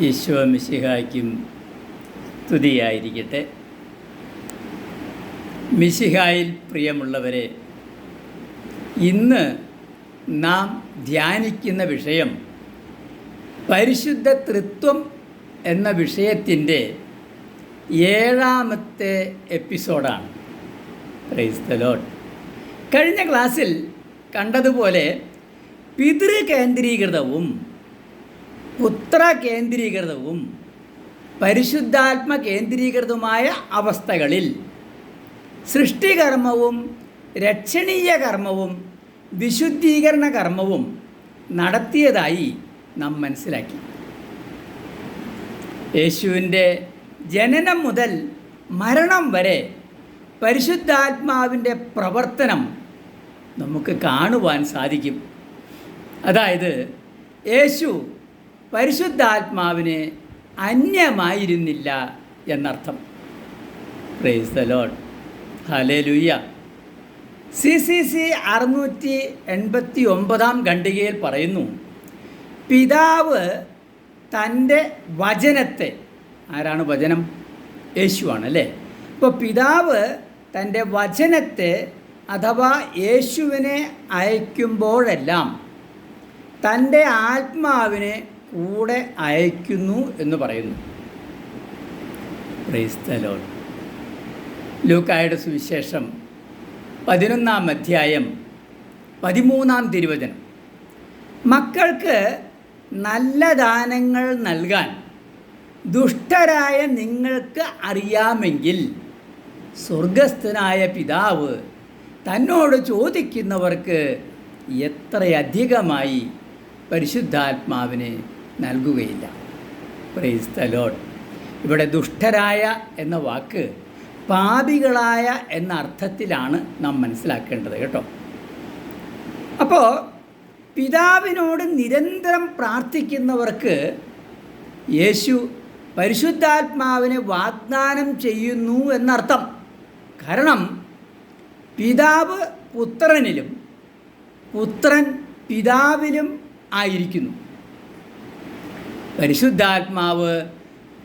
ഈശോ മിശിഹായ്ക്കും തുതിയായിരിക്കട്ടെ മിശിഹായിൽ പ്രിയമുള്ളവരെ ഇന്ന് നാം ധ്യാനിക്കുന്ന വിഷയം പരിശുദ്ധ തൃത്വം എന്ന വിഷയത്തിന്റെ ഏഴാമത്തെ എപ്പിസോഡാണ്. ക്രൈസ്തലോട്ട് കഴിഞ്ഞ ക്ലാസ്സിൽ കണ്ടതുപോലെ പിതൃ കേന്ദ്രീകൃതവും പുത്ര കേന്ദ്രീകൃതവും പരിശുദ്ധാത്മ കേന്ദ്രീകൃതവുമായ അവസ്ഥകളിൽ സൃഷ്ടികർമ്മവും രക്ഷണീയ കർമ്മവും വിശുദ്ധീകരണ കർമ്മവും നടത്തിയതായി നാം മനസ്സിലാക്കി. യേശുവിന്റെ ജനനം മുതൽ മരണം വരെ പരിശുദ്ധാത്മാവിന്റെ പ്രവർത്തനം നമുക്ക് കാണുവാൻ സാധിക്കും. അതായത് യേശു പരിശുദ്ധാത്മാവിന് അന്യമായിരുന്നില്ല എന്നർത്ഥം. പ്രേസ് ദ ലോഡ് ഹലേ ലുയ്യ സി സി സി അറുന്നൂറ്റി എൺപത്തി ഒമ്പതാം ഖണ്ഡികയിൽ പറയുന്നു പിതാവ് തന്റെ വചനത്തെ ആരാണ് വചനം? യേശുവാണ് അല്ലേ അപ്പോൾ പിതാവ് തന്റെ വചനത്തെ അഥവാ യേശുവിനെ അയക്കുമ്പോഴെല്ലാം തന്റെ ആത്മാവിനെ കൂടെ അയക്കുന്നു എന്ന് പറയുന്നു. ക്രൈസ്തലോൺ ലൂക്കായുടെ സുവിശേഷം പതിനൊന്നാം അധ്യായം പതിമൂന്നാം തിരുവചനം. മക്കൾക്ക് നല്ല ദാനങ്ങൾ നൽകാൻ ദുഷ്ടരായ നിങ്ങൾക്ക് അറിയാമെങ്കിൽ സ്വർഗസ്ഥനായ പിതാവ് തന്നോട് ചോദിക്കുന്നവർക്ക് എത്രയധികമായി പരിശുദ്ധാത്മാവിനെ നൽകുകയില്ല. പ്രൈസ് ഇവിടെ ദുഷ്ടരായ എന്ന വാക്ക് പാപികളായ എന്ന അർത്ഥത്തിലാണ് നാം മനസ്സിലാക്കേണ്ടത് കേട്ടോ. അപ്പോൾ പിതാവിനോട് നിരന്തരം പ്രാർത്ഥിക്കുന്നവർക്ക് യേശു പരിശുദ്ധാത്മാവിനെ വാഗ്ദാനം ചെയ്യുന്നു എന്നർത്ഥം. കാരണം പിതാവ് പുത്രനിലും പുത്രൻ പിതാവിലും ആയിരിക്കുന്നു. പരിശുദ്ധാത്മാവ്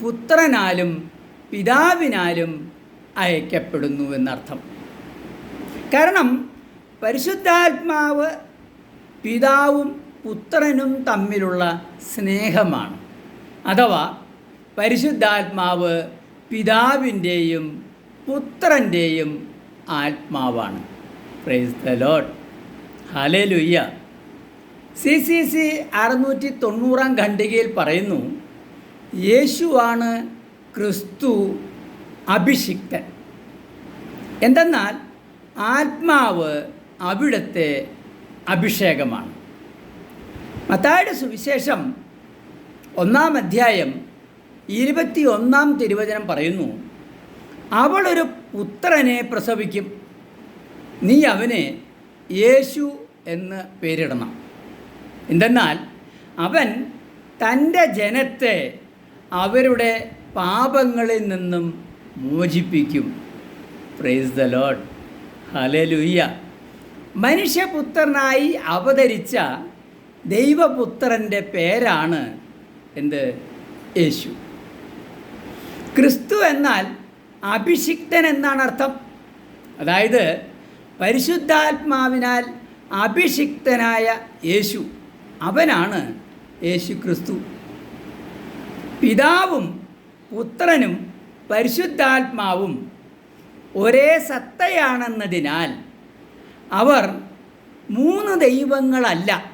പുത്രനാലും പിതാവിനാലും അയക്കപ്പെടുന്നു എന്നർത്ഥം കാരണം പരിശുദ്ധാത്മാവ് പിതാവും പുത്രനും തമ്മിലുള്ള സ്നേഹമാണ്. അഥവാ പരിശുദ്ധാത്മാവ് പിതാവിന്റെയും പുത്രന്റെയും ആത്മാവാണ്. പ്രൈസ് ദ ലോഡ് ഹലേ ലുയ്യ സി സി സി അറുന്നൂറ്റി തൊണ്ണൂറാം ഖണ്ഡികയിൽ പറയുന്നു യേശുവാണ് ക്രിസ്തു അഭിഷിക്തൻ. എന്തെന്നാൽ ആത്മാവ് അവിടുത്തെ അഭിഷേകമാണ്. മത്തായുടെ സുവിശേഷം ഒന്നാം അധ്യായം ഇരുപത്തി ഒന്നാം തിരുവചനം പറയുന്നു അവളൊരു പുത്രനെ പ്രസവിക്കും. നീ അവനെ യേശു എന്ന് പേരിടണം. എന്തെന്നാൽ അവൻ തന്റെ ജനത്തെ അവരുടെ പാപങ്ങളിൽ നിന്നും മോചിപ്പിക്കും. പ്രൈസ് ദ ലോഡ് ഹലലുയ്യ മനുഷ്യപുത്രനായി അവതരിച്ച ദൈവപുത്രന്റെ പേരാണ് എന്ത്? യേശു. ക്രിസ്തു എന്നാൽ അഭിഷിക്തൻ എന്നാണ് അർത്ഥം. അതായത് പരിശുദ്ധാത്മാവിനാൽ അഭിഷിക്തനായ യേശു. അവനാണ് യേശു ക്രിസ്തു പിതാവും പുത്രനും പരിശുദ്ധാത്മാവും ഒരേ സത്തയാണെന്നതിനാൽ അവർ മൂന്ന് ദൈവങ്ങളല്ല.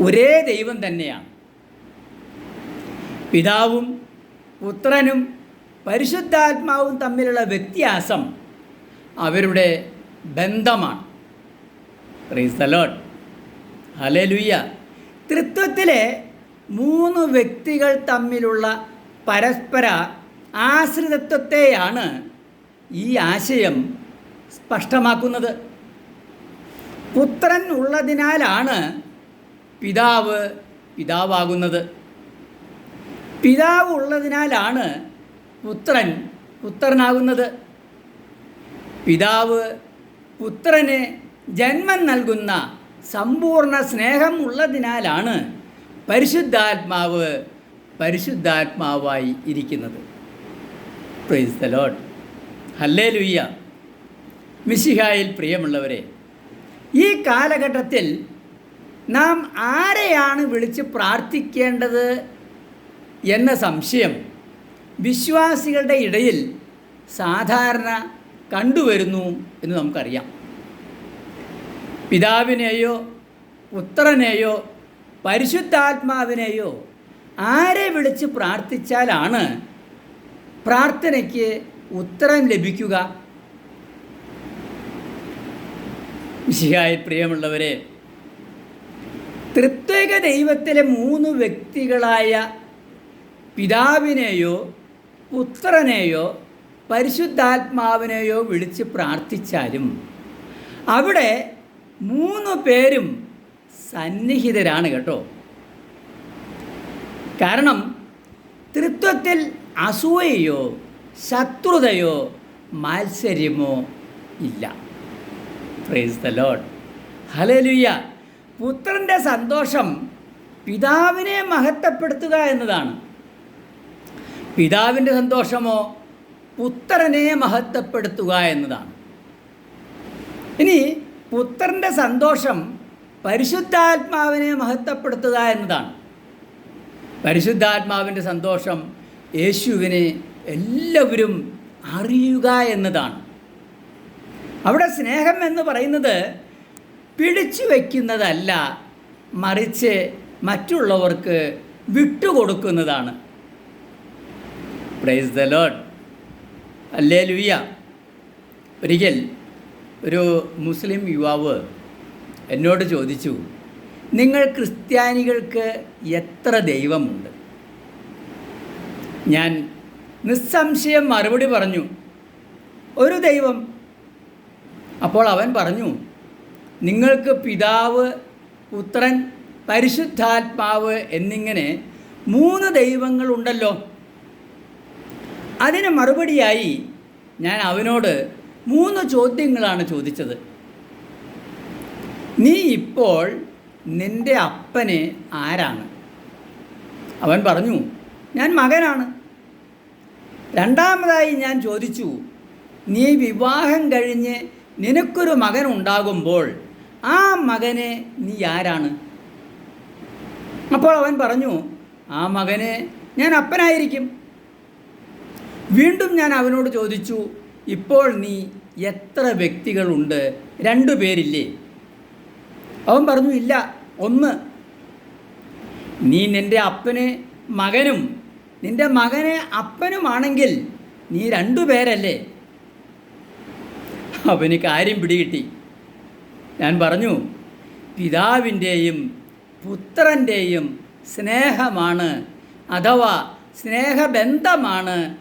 ഒരേ ദൈവം തന്നെയാണ്. പിതാവും പുത്രനും പരിശുദ്ധാത്മാവും തമ്മിലുള്ള വ്യത്യാസം അവരുടെ ബന്ധമാണ്. റീസലോട്ട് ഹലലുയ്യ തൃത്വത്തിലെ മൂന്ന് വ്യക്തികൾ തമ്മിലുള്ള പരസ്പര ആശ്രിതത്വത്തെയാണ് ഈ ആശയം സ്പഷ്ടമാക്കുന്നത്. പുത്രൻ ഉള്ളതിനാലാണ് പിതാവ് പിതാവാകുന്നത്. പിതാവ് ഉള്ളതിനാലാണ് പുത്രൻ പുത്രനാകുന്നത്. പിതാവ് പുത്രന് ജന്മം നൽകുന്ന സമ്പൂർണ സ്നേഹം ഉള്ളതിനാലാണ് പരിശുദ്ധാത്മാവ് പരിശുദ്ധാത്മാവായി ഇരിക്കുന്നത്. പ്രൈസ് ദ ലോഡ് ഹല്ലേ ലുയ്യ മിശിഹായിൽ പ്രിയമുള്ളവരെ ഈ കാലഘട്ടത്തിൽ നാം ആരെയാണ് വിളിച്ച് പ്രാർത്ഥിക്കേണ്ടത് എന്ന സംശയം വിശ്വാസികളുടെ ഇടയിൽ സാധാരണ കണ്ടുവരുന്നു എന്ന് നമുക്കറിയാം. പിതാവിനെയോ പുത്രനെയോ പരിശുദ്ധാത്മാവിനെയോ ആരെ വിളിച്ച് പ്രാർത്ഥിച്ചാലാണ് പ്രാർത്ഥനയ്ക്ക് ഉത്തരം ലഭിക്കുക? വിശിഹായി പ്രിയമുള്ളവരെ തൃത്വക ദൈവത്തിലെ മൂന്ന് വ്യക്തികളായ പിതാവിനെയോ പുത്രനെയോ പരിശുദ്ധാത്മാവിനെയോ വിളിച്ച് പ്രാർത്ഥിച്ചാലും അവിടെ മൂന്ന് പേരും സന്നിഹിതരാണ് കേട്ടോ. കാരണം തൃത്വത്തിൽ അസൂയയോ ശത്രുതയോ മാത്സര്യമോ ഇല്ല. പ്രൈസ് ദ ലോഡ് ഹലലുയ്യ പുത്രന്റെ സന്തോഷം പിതാവിനെ മഹത്വപ്പെടുത്തുക എന്നതാണ്. പിതാവിന്റെ സന്തോഷമോ പുത്രനെ മഹത്വപ്പെടുത്തുക എന്നതാണ്. ഇനി പുത്രന്റെ സന്തോഷം പരിശുദ്ധാത്മാവിനെ മഹത്വപ്പെടുത്തുക എന്നതാണ്. പരിശുദ്ധാത്മാവിന്റെ സന്തോഷം യേശുവിനെ എല്ലാവരും അറിയുക എന്നതാണ്. അവിടെ സ്നേഹം എന്ന് പറയുന്നത് പിടിച്ചു വയ്ക്കുന്നതല്ല മറിച്ച് മറ്റുള്ളവർക്ക് വിട്ടുകൊടുക്കുന്നതാണ്. പ്രൈസ് ദ ലോഡ് അല്ലേ ലുയ്യ ഒരിക്കൽ ഒരു മുസ്ലിം യുവാവ് എന്നോട് ചോദിച്ചു നിങ്ങൾ ക്രിസ്ത്യാനികൾക്ക് എത്ര ദൈവമുണ്ട്? ഞാൻ നിസ്സംശയം മറുപടി പറഞ്ഞു ഒരു ദൈവം. അപ്പോൾ അവൻ പറഞ്ഞു നിങ്ങൾക്ക് പിതാവ് പുത്രൻ പരിശുദ്ധാത്മാവ് എന്നിങ്ങനെ മൂന്ന് ദൈവങ്ങളുണ്ടല്ലോ. അതിന് മറുപടിയായി ഞാൻ അവനോട് മൂന്ന് ചോദ്യങ്ങളാണ് ചോദിച്ചത്. നീ ഇപ്പോൾ നിന്റെ അപ്പന് ആരാണ്? അവൻ പറഞ്ഞു ഞാൻ മകനാണ്. രണ്ടാമതായി ഞാൻ ചോദിച്ചു നീ വിവാഹം കഴിഞ്ഞ് നിനക്കൊരു മകൻ ഉണ്ടാകുമ്പോൾ ആ മകനെ നീ ആരാണ്? അപ്പോൾ അവൻ പറഞ്ഞു ആ മകനെ ഞാൻ അപ്പനായിരിക്കും. വീണ്ടും ഞാൻ അവനോട് ചോദിച്ചു ഇപ്പോൾ നീ എത്ര വ്യക്തികളുണ്ട്? രണ്ടു പേരില്ലേ? അവൻ പറഞ്ഞു ഇല്ല ഒന്ന്. നീ നിന്റെ അപ്പന് മകനും നിന്റെ മകന് അപ്പനുമാണെങ്കിൽ നീ രണ്ടു പേരല്ലേ? അവന് കാര്യം പിടികിട്ടി. ഞാൻ പറഞ്ഞു പിതാവിന്റെയും പുത്രന്റെയും സ്നേഹമാണ് അഥവാ സ്നേഹബന്ധമാണ്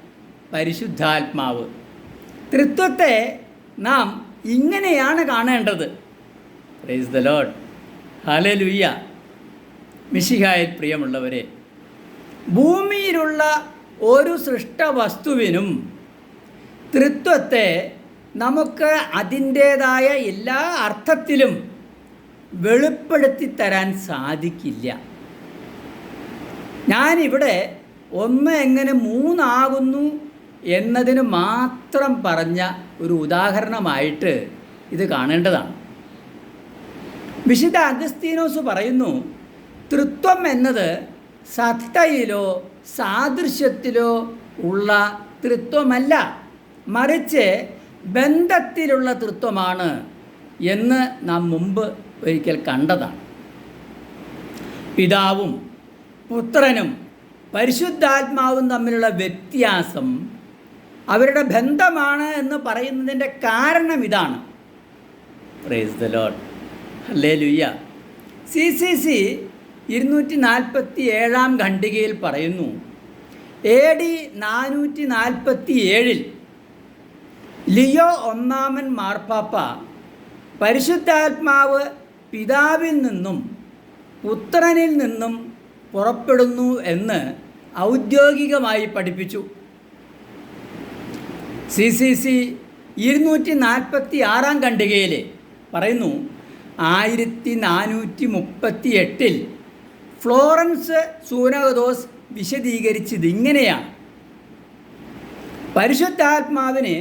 പരിശുദ്ധാത്മാവ്. തൃത്വത്തെ നാം ഇങ്ങനെയാണ് കാണേണ്ടത്. പ്രൈസ് ദ ലോഡ് ഹലേ ലുയ്യ മിഷിഹായിൽ പ്രിയമുള്ളവരെ ഭൂമിയിലുള്ള ഒരു സൃഷ്ട വസ്തുവിനും തൃത്വത്തെ നമുക്ക് അതിന്റേതായ എല്ലാ അർത്ഥത്തിലും വെളിപ്പെടുത്തി തരാൻ സാധിക്കില്ല. ഞാനിവിടെ ഒന്ന് എങ്ങനെ മൂന്നാകുന്നു എന്നതിന് മാത്രം പറഞ്ഞ ഒരു ഉദാഹരണമായിട്ട് ഇത് കാണേണ്ടതാണ്. വിശുദ്ധ അഗസ്തീനോസ് പറയുന്നു തൃത്വം എന്നത് സത്തയിലോ സാദൃശ്യത്തിലോ ഉള്ള തൃത്വമല്ല മറിച്ച് ബന്ധത്തിലുള്ള തൃത്വമാണ് എന്ന് നാം മുമ്പ് ഒരിക്കൽ കണ്ടതാണ്. പിതാവും പുത്രനും പരിശുദ്ധാത്മാവും തമ്മിലുള്ള വ്യത്യാസം അവരുടെ ബന്ധമാണ് എന്ന് പറയുന്നതിന്റെ കാരണം ഇതാണ്. പ്രൈസ് ദ ലോഡ് അല്ലേ ലുയ്യ സി സി സി ഇരുന്നൂറ്റി നാൽപ്പത്തി ഏഴാം ഖണ്ഡികയിൽ പറയുന്നു എ ഡി നാനൂറ്റി നാൽപ്പത്തി ഏഴിൽ ലിയോ ഒന്നാമൻ മാർപ്പാപ്പ പരിശുദ്ധാത്മാവ് പിതാവിൽ നിന്നും പുത്രനിൽ നിന്നും പുറപ്പെടുന്നു എന്ന് ഔദ്യോഗികമായി പഠിപ്പിച്ചു. സി സി സി ഇരുന്നൂറ്റി നാൽപ്പത്തി ആറാം ഖണ്ഡികയിൽ പറയുന്നു ആയിരത്തി നാനൂറ്റി മുപ്പത്തി എട്ടിൽ ഫ്ലോറൻസ് സൂനകദോസ് വിശദീകരിച്ചത് ഇങ്ങനെയാണ്. പരിശുദ്ധാത്മാവിന്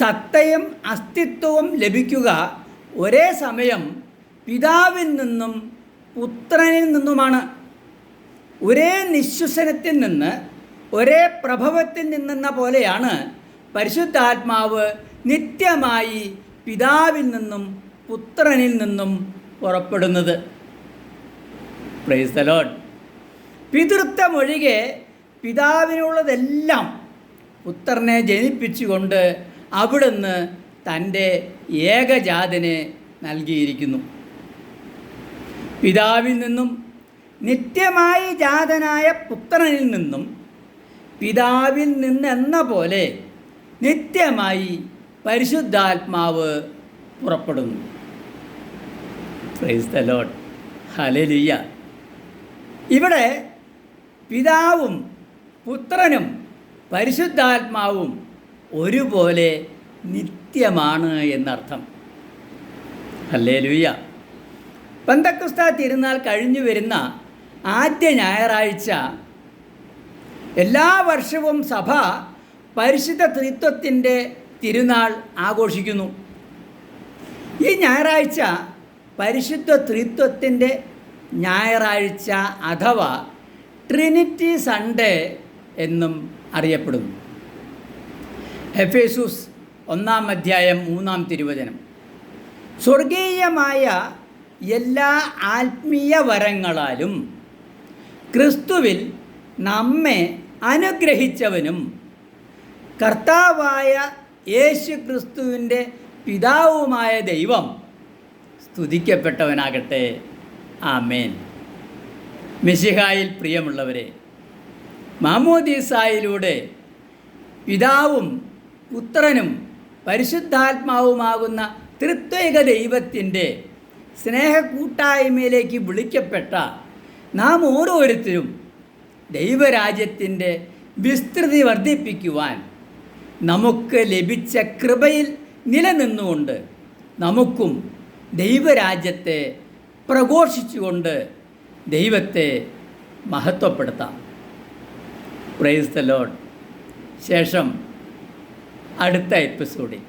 സത്തയും അസ്തിത്വവും ലഭിക്കുക ഒരേ സമയം പിതാവിൽ നിന്നും പുത്രനിൽ നിന്നുമാണ്. ഒരേ നിശ്വസനത്തിൽ നിന്ന് ഒരേ പ്രഭവത്തിൽ നിന്നെന്ന പോലെയാണ് പരിശുദ്ധാത്മാവ് നിത്യമായി പിതാവിൽ നിന്നും പുത്രനിൽ നിന്നും പുറപ്പെടുന്നത്. പ്രൈസ് ദ ലോഡ് പിതൃത്വമൊഴികെ പിതാവിനുള്ളതെല്ലാം പുത്രനെ ജനിപ്പിച്ചുകൊണ്ട് അവിടുന്ന് തന്റെ ഏകജാതനെ നൽകിയിരിക്കുന്നു. പിതാവിൽ നിന്നും നിത്യമായി ജാതനായ പുത്രനിൽ നിന്നും പിതാവിൽ നിന്നെന്ന പോലെ നിത്യമായി പരിശുദ്ധാത്മാവ് പുറപ്പെടുന്നു. പ്രൈസ് ഹലലിയ ഇവിടെ പിതാവും പുത്രനും പരിശുദ്ധാത്മാവും ഒരുപോലെ നിത്യമാണ് എന്നർത്ഥം. അല്ലേ ലുയ്യ പന്തക്കുസ്ത തിരുനാൾ കഴിഞ്ഞു വരുന്ന ആദ്യ ഞായറാഴ്ച എല്ലാ വർഷവും സഭ പരിശുദ്ധ ത്രിത്വത്തിന്റെ തിരുനാൾ ആഘോഷിക്കുന്നു. ഈ ഞായറാഴ്ച പരിശുദ്ധ ത്രിത്വത്തിന്റെ ഞായറാഴ്ച അഥവാ ട്രിനിറ്റി സൺഡേ എന്നും അറിയപ്പെടുന്നു. എഫേസൂസ് ഒന്നാം അധ്യായം മൂന്നാം തിരുവചനം. സ്വർഗീയമായ എല്ലാ ആത്മീയ വരങ്ങളാലും ക്രിസ്തുവിൽ നമ്മെ അനുഗ്രഹിച്ചവനും കർത്താവായ യേശു ക്രിസ്തുവിന്റെ പിതാവുമായ ദൈവം സ്തുതിക്കപ്പെട്ടവനാകട്ടെ. ആമേൻ. മെസ്സിഹായിൽ പ്രിയമുള്ളവരെ മാമോദീസായിലൂടെ പിതാവും പുത്രനും പരിശുദ്ധാത്മാവുമാകുന്ന തൃത്വൈക ദൈവത്തിന്റെ സ്നേഹക്കൂട്ടായ്മയിലേക്ക് വിളിക്കപ്പെട്ട നാം ഓരോരുത്തരും ദൈവരാജ്യത്തിന്റെ വിസ്തൃതി വർദ്ധിപ്പിക്കുവാൻ നമുക്ക് ലഭിച്ച കൃപയിൽ നിലനിന്നുകൊണ്ട് നമുക്കും ദൈവരാജ്യത്തെ പ്രഘോഷിച്ചുകൊണ്ട് ദൈവത്തെ മഹത്വപ്പെടുത്താം. പ്രൈസ് ദ ലോഡ് ശേഷം അടുത്ത എപ്പിസോഡിൽ